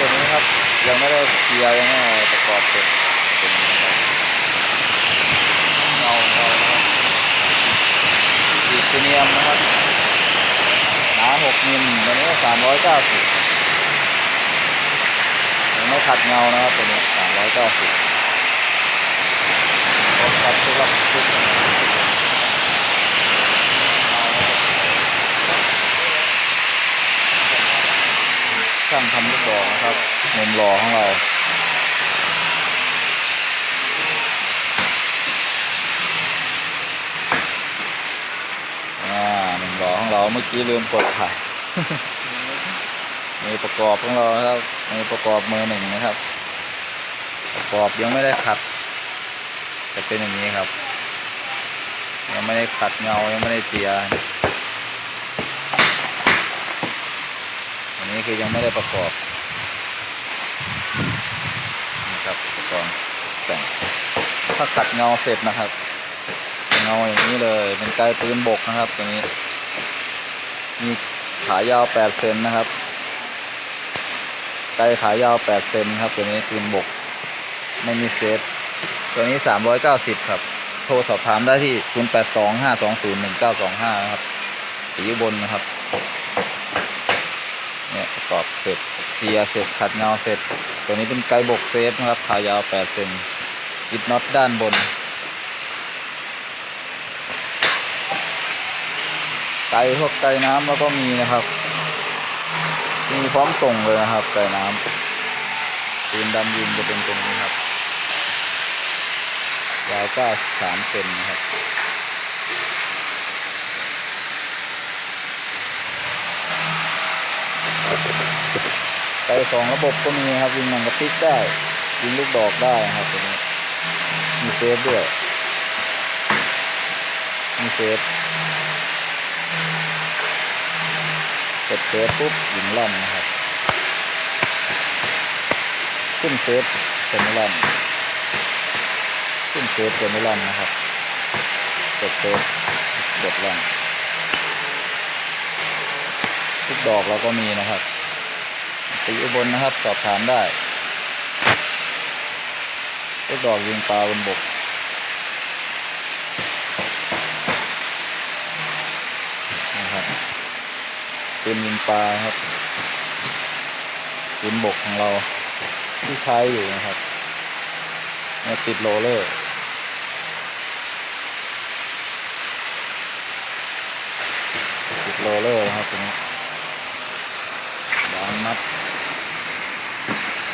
ตัวนี้ครับ ยังไม่ได้เคลียร์ยังไม่ประกอบเสร็จเป็นอย่างนี้ครับเงาเงานะครับอีเทเนียมนะครับหนา6มิลตัวนี้390ยังไม่ขัดเงานะครับตัวนี้390รถขัดทุกรับทุกช่างทำ ลูกดอกนะครับมุมหล่อของเราอ่าหนึ่งล้อของเราเมื่อกี้ลืมกดถ่ายมีประกอบของเราครับมีประกอบมือหนึ่งนะครับ ประกอบยังไม่ได้ขัดจะเป็นอย่างนี้ครับ ยังไม่ได้ขัดเงายังไม่ได้เจีย นี้คือยังไม่ได้ประกอบนี่ครับอุปกรณ์แต่งถ้าขัดเงาเสร็จนะครับเงาอย่างนี้เลยเป็นไกลปืนบกนะครับตัวนี้ มีขายาว8เซนนะครับไกลขายาว8เซนครับตัวนี้ปืนบก ไม่มีเซฟตัวนี้ 390 ครับ โทรสอบถามได้ที่ 0825201925 นะครับอยู่บนนะครับ เนี่ยประกอบเสร็จเทียเสร็จขัดเงาเสร็จ ตัวนี้เป็นไกบกเซฟนะครับขายาว8เซนยิดน็อตด้านบน ไก่พวกไก่น้ำแล้วก็มีนะครับ มีพร้อมส่งเลยนะครับ ไก่น้ำปืนดำยิงจะเป็นตรงนี้ครับยาวก็สามเซนนะครับ สองระบบก็มีครับยิงหนังกระติกได้ยิงลูกดอกได้ครับตัวนี้มีเซฟด้วยมีเซฟกดเซฟปุ๊บยิงลั่นนะครับขึ้นเซฟจะไม่ลั่นขึ้นเซฟจะไม่ลั่นนะครับกดเซฟกดลั่นทุกดอกเราก็มีนะครับ ตีอุบลนะครับ สอบถามได้ทุกดอกยิงปลาบนบกนะครับปืนยิงปลาครับปืนบกของเราที่ใช้อยู่นะครับเนี่ยติดโรเลอร์ติดโรเลอร์นะครับตรงนี้ มัด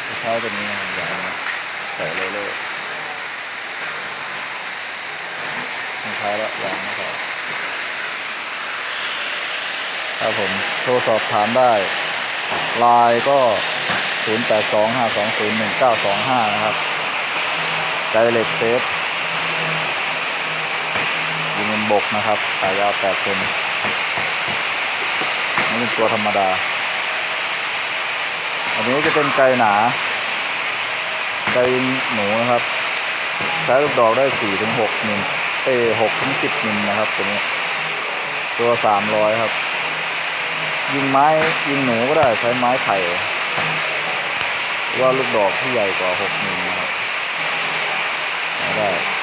ที่ใช้ตัวนี้นะครับยางมัดใส่โรลเลอร์ไม่ใช้แล้วยางไม่ใส่ครับผมโทรสอบถามได้ไลน์ก็ 0825201925 นะครับไดเรกเซฟยิงเงินบกนะครับ สายยาว8เซนนี่เป็นตัวธรรมดา อันนี้จะเป็นไก่หนา ไก่หนูนะครับ ใช้ลูกดอกได้4-6มิลเอ้6-10มิลนะครับตัวนี้ ตัว300ครับ ยิงไม้ยิงหนูก็ได้ใช้ไม้ไผ่ว่าลูกดอกที่ใหญ่กว่า6มิลนะครับได้